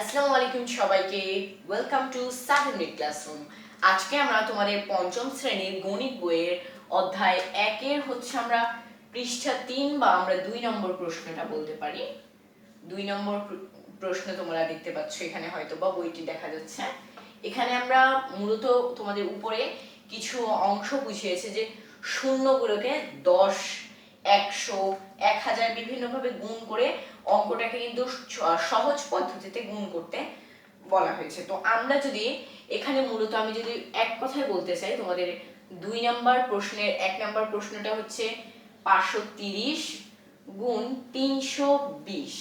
আসসালামু আলাইকুম সবাইকে। ওয়েলকাম টু সেভেন ক্লাসরুম আজকে আমরা তোমাদের পঞ্চম শ্রেণির গণিত বইয়ের অধ্যায় একের হচ্ছে আমরা পৃষ্ঠা তিন বা আমরা দুই নম্বর প্রশ্নটা বলতে পারি। দুই নম্বর প্রশ্ন তোমরা দেখতে পাচ্ছ এখানে হয়তো বা বইটি দেখা যাচ্ছে। এখানে আমরা মূলত তোমাদের উপরে কিছু অংশ বুঝিয়েছে যে শূন্যগুলোকে দশ একশো, এক হাজার বিভিন্নভাবে গুণ করে অঙ্কটাকে কিন্তু সহজ পদ্ধতিতে গুণ করতে বলা হয়েছে। তো আমরা যদি এখানে মূলত আমি যদি এক কথায় বলতে চাই, তোমাদের দুই নাম্বার প্রশ্নের, এক নাম্বার প্রশ্নটা হচ্ছে পাঁচশো তিরিশ গুণ তিনশো বিশ।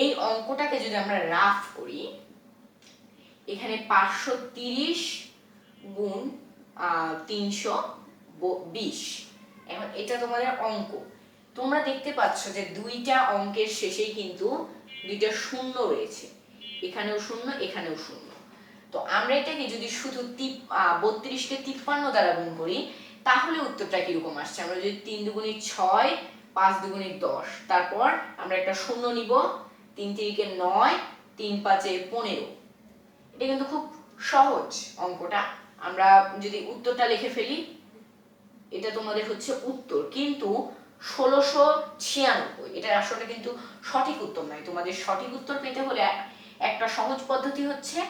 এই অঙ্কটাকে যদি আমরা রাফ করি, এখানে পাঁচশো তিরিশ গুণ তিনশো বিশ। এখন এটা তোমাদের অঙ্ক। তোমরা দেখতে পাচ্ছ যে দুইটা অঙ্কের শেষেই কিন্তু দুইটা শূন্য রয়েছে। এখানেও শূন্য এখানেও শূন্য। তো আমরা এটাকে যদি শুধু বত্রিশকে তিপ্পান্ন দ্বারা গুণ করি, তাহলে উত্তরটা কীরকম আসছে? আমরা যদি তিন দুগুণি ছয়, পাঁচ দুগুণি দশ, তারপর আমরা একটা শূন্য নিব। তিন তিরিকে নয়, তিন পাঁচে পনেরো। এটা কিন্তু খুব সহজ অঙ্কটা। আমরা যদি উত্তরটা লিখে ফেলি এটা তোমাদের হচ্ছে উত্তর। কিন্তু ষোলোশো ছিয়ানব্বই, এটা আসলে কিন্তু সঠিক উত্তর নয়। তোমাদের সঠিক উত্তর পেতে হলে এক- একটা সহজ পদ্ধতি হচ্ছে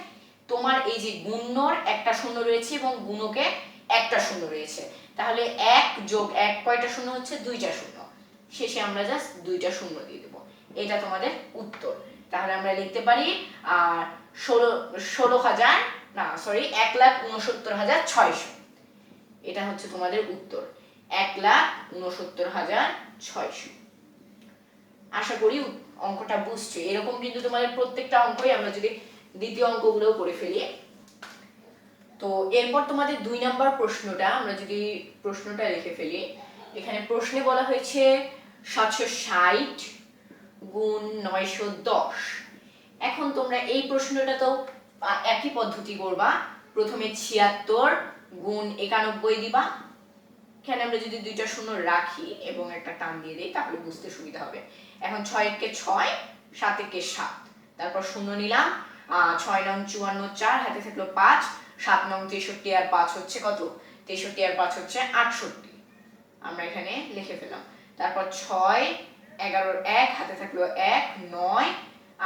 তোমার এই যে গুণর একটা শূন্য রয়েছে এবং গুণকে একটা শূন্য রয়েছে। তাহলে এক যোগ এক কয়টা শূন্য হচ্ছে? দুইটা শূন্য। শেষে আমরা জাস্ট দুইটা শূন্য দিয়ে দেবো। এটা তোমাদের উত্তর। তাহলে আমরা লিখতে পারি আর ষোলো ষোলো হাজার, না সরি এক লাখ উনসত্তর হাজার ছয়শো। এটা হচ্ছে তোমাদের উত্তর। এক লাখ উনসত্তর হাজার ছয়শো। আশা করি অঙ্কটা বুঝছ। এরকম কিন্তু তোমাদের প্রত্যেকটা অঙ্কই আমরা যদি দ্বিতীয় অঙ্কগুলোও করে ফেলি। তো এরপর তোমাদের দুই নাম্বার প্রশ্নটা আমরা যদি প্রশ্নটা লিখে ফেলি, এখানে প্রশ্নে বলা হয়েছে সাতশো ষাট গুণ নয়শো দশ। এখন তোমরা এই প্রশ্নটা তো একই পদ্ধতি করবা। প্রথমে ছিয়াত্তর গুণ একানব্বই দিবা। এখানে আমরা যদি দুইটা শূন্য রাখি এবং একটা টান দিয়ে দিই, তাহলে বুঝতে সুবিধা হবে। এখন ছয় একে ছয়, সাত একে সাত। তারপর শূন্য নিলাম। ছয় নং চুয়ান্ন চার, হাতে থাকল পাঁচ। সাত নং তেষট্টি আর পাঁচ হচ্ছে কত? তেষট্টি আর পাঁচ হচ্ছে আটষট্টি। আমরা এখানে লিখে ফেলাম তারপর ছয়, এগারোর এক, হাতে থাকল এক, নয়,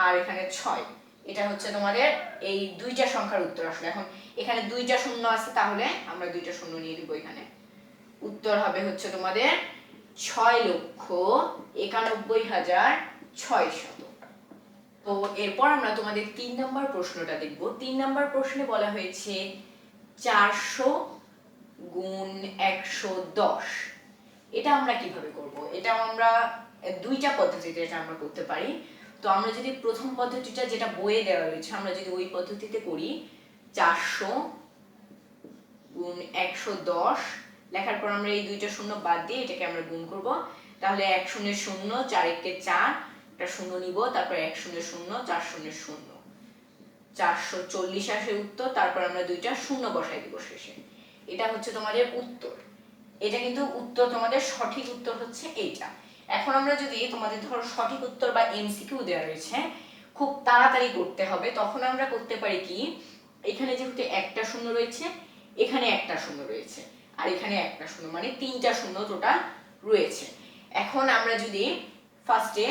আর এখানে ছয়। এটা হচ্ছে তোমাদের এই দুইটা সংখ্যার উত্তর আসলে। এখন এখানে দুইটা শূন্য আছে তাহলে আমরা দুইটা শূন্য নিয়ে দিব এখানে। উত্তর হবে হচ্ছে তোমাদের ছয় লক্ষ একানব্বই হাজার ছয় শত তো এরপর আমরা তোমাদের তিন নম্বর প্রশ্নটা দেখব। তিন নম্বর প্রশ্নে বলা হয়েছে চারশো গুণ একশো দশ। এটা আমরা কীভাবে করব? এটা আমরা দুইটা পদ্ধতিতে এটা আমরা করতে পারি। তো আমরা যদি প্রথম পদ্ধতিটা যেটা বইয়ে দেওয়া রয়েছে, আমরা যদি ওই পদ্ধতিতে করি, চারশো গুণ একশো দশ, লেখার পর আমরা এই দুইটা শূন্য বাদ দিয়ে এটাকে আমরা গুণ করব। তাহলে এক শূন্যের শূন্য, চার একে চার, একটা শূন্য নিব, তারপর এক শূন্য শূন্য, চার শূন্য শূন্য। চারশো চল্লিশ আসে উত্তর, তারপর আমরা দুইটা শূন্য বসাই দিব শেষে। এটা হচ্ছে তোমাদের উত্তর। এটা কিন্তু উত্তর তোমাদের সঠিক উত্তর হচ্ছে এইটা। এখন আমরা যদি তোমাদের ধরো সঠিক উত্তর বা এমসিকিউ দেওয়া রয়েছে, খুব তাড়াতাড়ি করতে হবে। তখন আমরা করতে পারি কি, এখানে যেহেতু একটা শূন্য রয়েছে, এখানে একটা শূন্য রয়েছে, আর এখানে একটা শূন্য মানে তিনটা শূন্য টোটাল রয়েছে। এখন আমরা যদি ফার্স্টে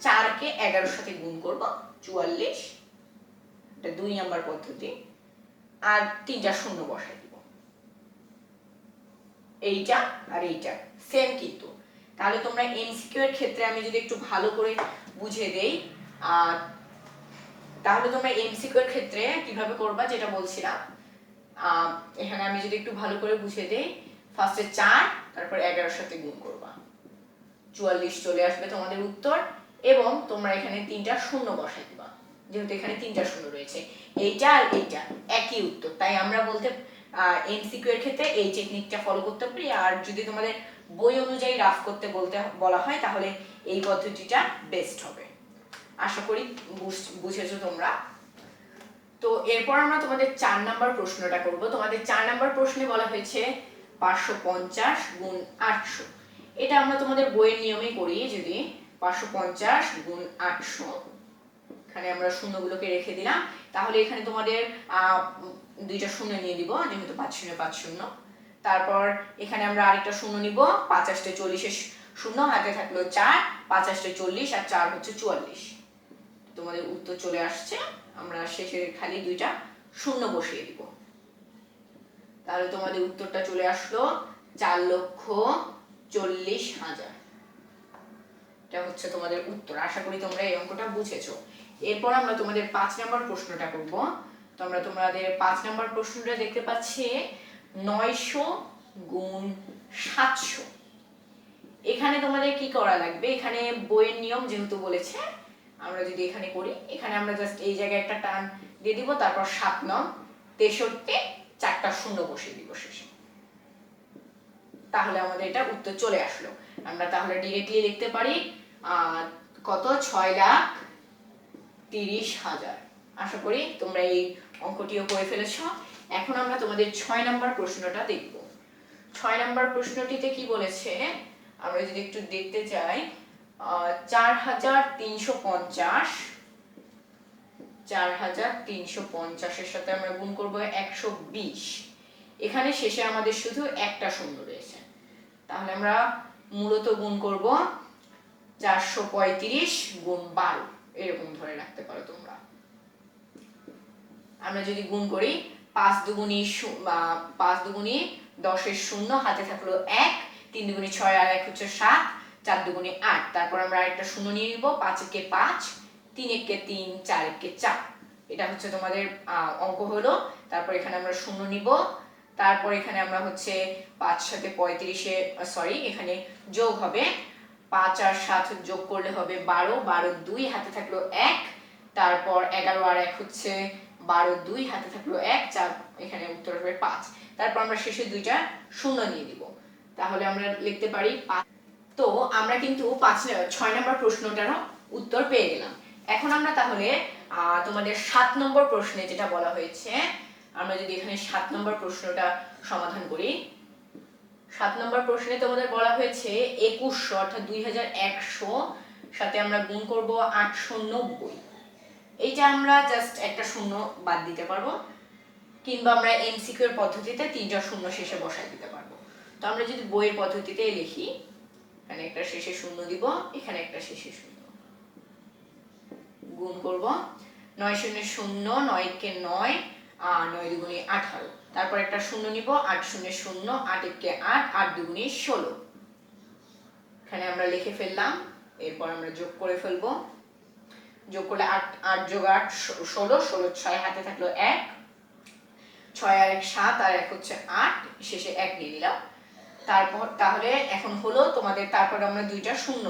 চারকে এগারোর সাথে গুণ করব, চুয়াল্লিশ, এটা দুই নাম্বার পদ্ধতি, আর তিনটা শূন্য বসাই দিব। এইটা আর এইটা সেম কিন্তু। তাহলে তোমরা এমসিকিউ এর ক্ষেত্রে আমি যদি একটু ভালো করে বুঝিয়ে দেই, আর তাহলে তোমরা এমসিকিউ এর ক্ষেত্রে কীভাবে করবা যেটা বলছিলাম? এখানে আমি যদি একটু ভালো করে বুঝিয়ে দেই ফার্স্টে চার, তারপর এগারোর সাথে গুণ করবা। চুয়াল্লিশ চলে আসবে তোমাদের উত্তর, এবং তোমরা এখানে তিনটা শূন্য বসাই দিবা। যেহেতু এখানে তিনটা শূন্য রয়েছে। এইটা আর এইটা, একই উত্তর। তাই আমরা বলতে এমসিকিউ এর ক্ষেত্রে এই টেকনিকটা ফলো করতে পারি। আর যদি তোমাদের বই অনুযায়ী রাফ করতে বলতে, বলা হয়, তাহলে এই পদ্ধতিটা বেস্ট হবে। আশা করি বুঝ- বুঝেছ তোমরা? তো এরপর আমরা তোমাদের চার নাম্বার প্রশ্নটা করব। তোমাদের চার নাম্বার প্রশ্নে বলা হয়েছে পাঁচশো পঞ্চাশ গুণ আটশো। এটা আমরা তোমাদের বইয়ের নিয়মে করি যদি পাঁচশো পঞ্চাশ গুণ আটশো, এখানে আমরা শূন্যগুলোকে রেখে দিলাম। তাহলে এখানে তোমাদের দুইটা শূন্য নিয়ে দিব, যেহেতু পাঁচ শূন্য পাঁচ শূন্য। তারপর এখানে আমরা আরেকটা শূন্য নিব, পাঁচ আষ্টে চল্লিশের শূন্য, হাতে থাকল চার, পাঁচ আষ্টে চল্লিশ আর চার হচ্ছে চুয়াল্লিশ। তোমাদের উত্তর চলে আসছে, আমরা শেষে খালি দুইটা শূন্য বসিয়ে দিব। তাহলে তোমাদের উত্তরটা চলে আসলো চার লক্ষ চল্লিশ হাজার। এটা হচ্ছে তোমাদের উত্তর, আশা করি তোমরা এই অঙ্কটা বুঝেছ। এরপর আমরা তোমাদের পাঁচ নাম্বার প্রশ্নটা করব। তোমরা তোমাদের পাঁচ নাম্বার প্রশ্নটা দেখতে পাচ্ছি নয়শো গুণ সাতশো। এখানে তোমাদের কি করা লাগবে? এখানে বইয়ের নিয়ম যেহেতু বলেছে, আমরা যদি এখানে করি, এখানে আমরা জাস্ট এই জায়গায় একটা টান দিয়ে দিব, তারপর সাত নং, তেষট্টি, চারটা শূন্য বসিয়ে দিব শেষে। তাহলে আমাদের এটা উত্তর চলে আসলো। আমরা তাহলে ডিরেক্টলি লিখতে পারি কত? ছয় লাখ তিরিশ হাজার। আশা করি তোমরা এই অঙ্কটিও করে ফেলেছ। এখন আমরা তোমাদের ছয় নাম্বার প্রশ্নটা দেখব। ছয় নাম্বার প্রশ্নটিতে কি বলেছে? আমরা যদি একটু দেখতে চাই চার হাজার তিনশো পঞ্চাশ, চার হাজার তিনশো পঞ্চাশের সাথে আমরা গুণ করব একশো বিশ। এখানে শেষে আমাদের শুধু একটা শূন্য রয়েছে। তাহলে আমরা মূলত গুণ করব চারশো পঁয়ত্রিশ গুণ বারো। এরকম ধরে রাখতে পারো তোমরা। আমরা যদি গুণ করি পাঁচ দুগুণি পাঁচ দুগুণি দশের শূন্য, হাতে থাকল এক, তিন দুগুণি ছয় আর এক হচ্ছে সাত, চার দুগুণি আট। তারপর আমরা আরেকটা শূন্য নিয়ে নিব পাঁচ একে পাঁচ তিন একে তিন চার একে চার। এটা হচ্ছে তোমাদের অঙ্ক হলো। তারপর এখানে আমরা শূন্য নিব। তারপর এখানে আমরা হচ্ছে পাঁচ সাথে পঁয়ত্রিশে সরি এখানে যোগ হবে। পাঁচ আর সাত যোগ করলে হবে বারো বারো দুই, হাতে থাকল এক। তারপর এগারো আর এক হচ্ছে বারো দুই হাতে থাকল এক, চার, এখানে উত্তর হবে পাঁচ। তারপর আমরা শেষে দুইটা শূন্য নিয়ে দিব তাহলে আমরা লিখতে পারি তো আমরা কিন্তু পাঁচ ছয় নম্বর প্রশ্নটারও উত্তর পেয়ে গেলাম। এখন আমরা তাহলে তোমাদের সাত নম্বর প্রশ্নে যেটা বলা হয়েছে, আমরা যদি এখানে সাত নম্বর প্রশ্নটা সমাধান করি। সাত নম্বর প্রশ্নে তোমাদের বলা হয়েছে একুশশো, অর্থাৎ দুই হাজার একশো, সাথে আমরা গুণ করব আটশো নব্বই। এইটা আমরা জাস্ট একটা শূন্য বাদ দিতে পারব, কিংবা আমরা এমসিকিউ এর পদ্ধতিতে তিনটা শূন্য শেষে বসাই দিতে পারব। তো আমরা যদি বইয়ের পদ্ধতিতে লিখি, এখানে একটা শেষে শূন্য দিব, এখানে একটা শেষে শূন্য। গুণ করব নয় শূন্য শূন্য নয় কে নয় নয় দুগুণে আঠারো। তারপর একটা শূন্য নিব, আট শূন্য শূন্য, আট একে আট আট দুগুণে ষোলো। এখানে আমরা লিখে ফেললাম, এরপর আমরা যোগ করে ফেলব। যোগ করলে আট আট যোগ আট ষোলো ষোলো ছয় হাতে থাকল এক, ছয় আর এক সাত, আর এক হচ্ছে আট, শেষে এক নিয়ে নিলাম। তারপর, তাহলে এখন হলো তোমাদের, তারপর আমরা দুইটা শূন্য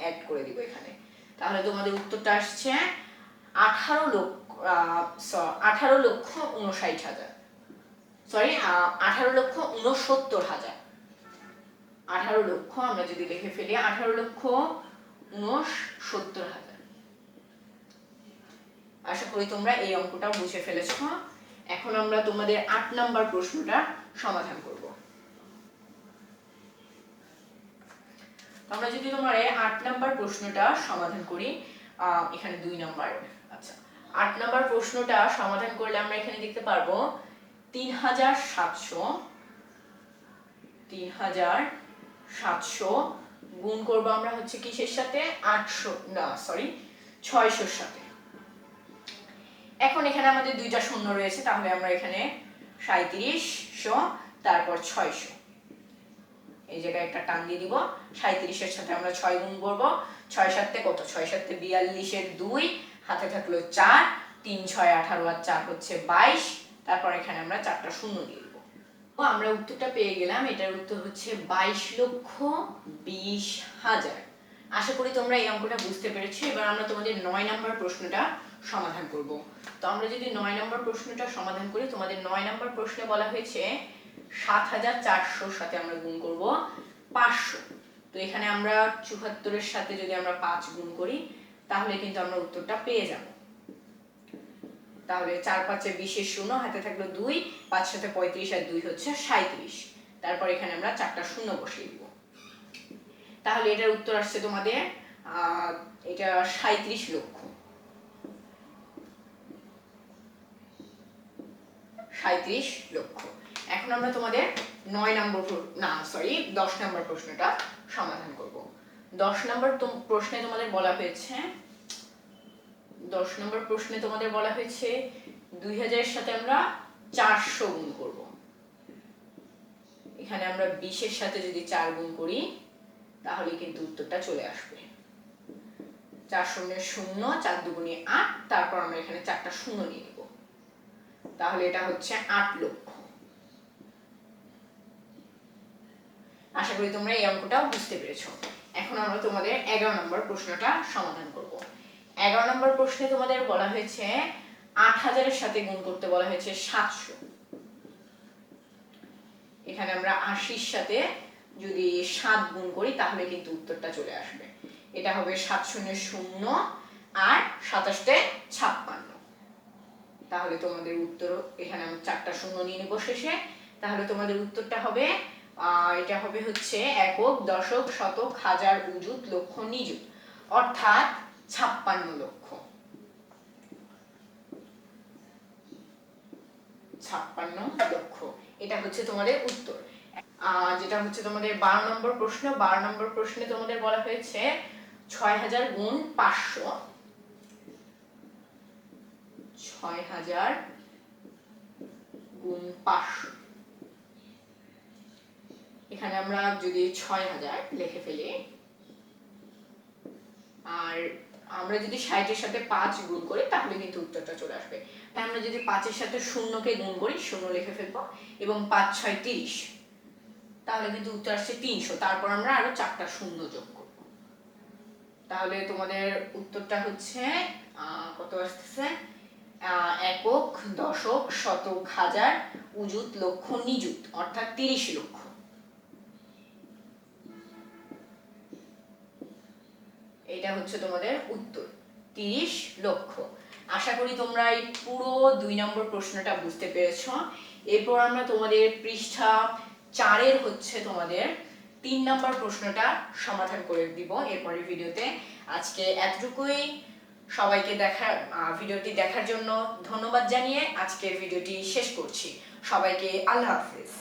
অ্যাড করে দিব এখানে। তাহলে তোমাদের উত্তরটা আসছে আঠারো লক্ষ আঠারো লক্ষ উনষাট হাজার। সরি আঠারো লক্ষ উনসত্তর হাজার। আঠারো লক্ষ আমরা যদি লিখে ফেলি, আঠারো লক্ষ উনসত্তর হাজার। আশা করি তোমরা এই অঙ্কটা বুঝে ফেলেছো। এখন আমরা তোমাদের আট নাম্বার প্রশ্নটা সমাধান করব। আমরা যদি তোমার আট নাম্বার প্রশ্নটা সমাধান করি এখানে দুই নাম্বার। আচ্ছা আট নাম্বার প্রশ্নটা সমাধান করলে আমরা এখানে দেখতে পারব, তিন হাজার সাতশো, তিন হাজার সাতশো গুণ করব আমরা হচ্ছে কিসের সাথে? আটশো, না সরি ছয়শোর সাথে। এখন এখানে আমাদের দুইটা শূন্য রয়েছে, তাহলে আমরা এখানে সাঁত্রিশশো তারপর ছয়শো এই জায়গায় একটা টান দিয়ে দিব সাঁত্রিশের সাথে আমরা ছয় গুণ করব। ছয় সাতে কত? ছয় সাতে বিয়াল্লিশের দুই, হাতে থাকল চার, তিন, ছয়, আঠারো আর চার হচ্ছে বাইশ, তারপর এখানে আমরা চারটা শূন্য দিয়ে দিব। ও, আমরা উত্তরটা পেয়ে গেলাম, এটার উত্তর হচ্ছে বাইশ লক্ষ বিশ হাজার। আশা করি তোমরা এই অঙ্কটা বুঝতে পেরেছ। এবার আমরা তোমাদের নয় নম্বর প্রশ্নটা সমাধান করব। তো আমরা যদি নয় নম্বর প্রশ্নটা সমাধান করি, তোমাদের নয় নম্বর প্রশ্নে বলা হয়েছে, সাত হাজার চারশোর সাথে আমরা গুণ করব পাঁচশো। তো এখানে আমরা চুহাত্তরের সাথে যদি আমরা পাঁচ গুণ করি, তাহলে কিন্তু আমরা উত্তরটা পেয়ে যাব। তাহলে চার পাঁচে বিশের শূন্য, হাতে থাকল দুই পাঁচ সাথে পঁয়ত্রিশ আর দুই হচ্ছে সাঁত্রিশ তারপর এখানে আমরা চারটা শূন্য বসিয়ে দিব। তাহলে এটার উত্তর আসছে তোমাদের এটা সাঁত্রিশ লক্ষ। সাঁত্রিশ লক্ষ। এখন আমরা তোমাদের নয় নম্বর না সরি দশ নম্বর প্রশ্নটা সমাধান করব। দশ নম্বর প্রশ্নে তোমাদের বলা হয়েছে, দশ নম্বর প্রশ্নে তোমাদের বলা হয়েছে, দুই হাজারের সাথে আমরা চারশো গুণ করব। এখানে আমরা বিশের সাথে যদি চার গুণ করি তাহলে কিন্তু উত্তরটা চলে আসবে। চার শূন্য শূন্য, চার দুগুণে আট, তারপর আমরা এখানে চারটা শূন্য নিয়ে নেব। তাহলে এটা হচ্ছে আট লক্ষ। আশা করি তোমরা এই অঙ্কটাও বুঝতে পেরেছ। এখন আমরা তোমাদের এগারো নম্বর প্রশ্নটা সমাধান করব। এগারো নম্বর প্রশ্নে তোমাদের বলা হয়েছে, আট হাজারের সাথে গুণ করতে বলা হয়েছে সাতশো। এখানে আমরা আশির সাথে যদি সাত গুণ করি, তাহলে কিন্তু উত্তরটা চলে আসবে। এটা হবে সাত শূন্য শূন্য আর সাতাশটে ছাপ্পান্ন। তাহলে তোমাদের উত্তর, এখানে আমি চারটা শূন্য নিয়ে নেব শেষে। তাহলে তোমাদের উত্তরটা হবে এটা হবে হচ্ছে একক, দশক, শতক, হাজার, উজুত, লক্ষ, নিযুত। অর্থাৎ ছাপ্পান্ন লক্ষ। ছাপ্পান্ন লক্ষ। এটা হচ্ছে তোমাদের উত্তর। যেটা হচ্ছে তোমাদের বারো নম্বর প্রশ্ন, বারো নম্বর প্রশ্নে তোমাদের বলা হয়েছে ছয় হাজার গুণ পাঁচশো। ছয় হাজার গুণ পাঁচশো। এখানে আমরা যদি ছয় হাজার লিখে ফেলি, আর আমরা যদি ষাটের সাথে পাঁচ গুণ করি, তাহলে কিন্তু উত্তরটা চলে আসবে। তাই আমরা যদি পাঁচের সাথে শূন্যকে গুণ করি, শূন্য লিখে ফেলব, এবং পাঁচ, ছয়, তিরিশ তাহলে কিন্তু উত্তর আসছে তিনশো। তারপর আমরা আরও চারটা শূন্য যোগ করব। তাহলে তোমাদের উত্তরটা হচ্ছে কত আসতেছে? একক, দশক, শতক, হাজার, উজুত, লক্ষ, নিযুত, অর্থাৎ তিরিশ লক্ষ। এটা হচ্ছে তোমাদের উত্তর, তিরিশ লক্ষ। আশা করি তোমরা এই পুরো দুই নম্বর প্রশ্নটা বুঝতে পেরেছ। এরপর আমরা তোমাদের পৃষ্ঠা চারের হচ্ছে তোমাদের তিন নম্বর প্রশ্নটা সমাধান করে দিব এরপরের ভিডিওতে। আজকে এতটুকুই। সবাইকে দেখার ভিডিওটি দেখার জন্য ধন্যবাদ জানিয়ে আজকের ভিডিওটি শেষ করছি। সবাইকে আল্লাহ হাফিজ।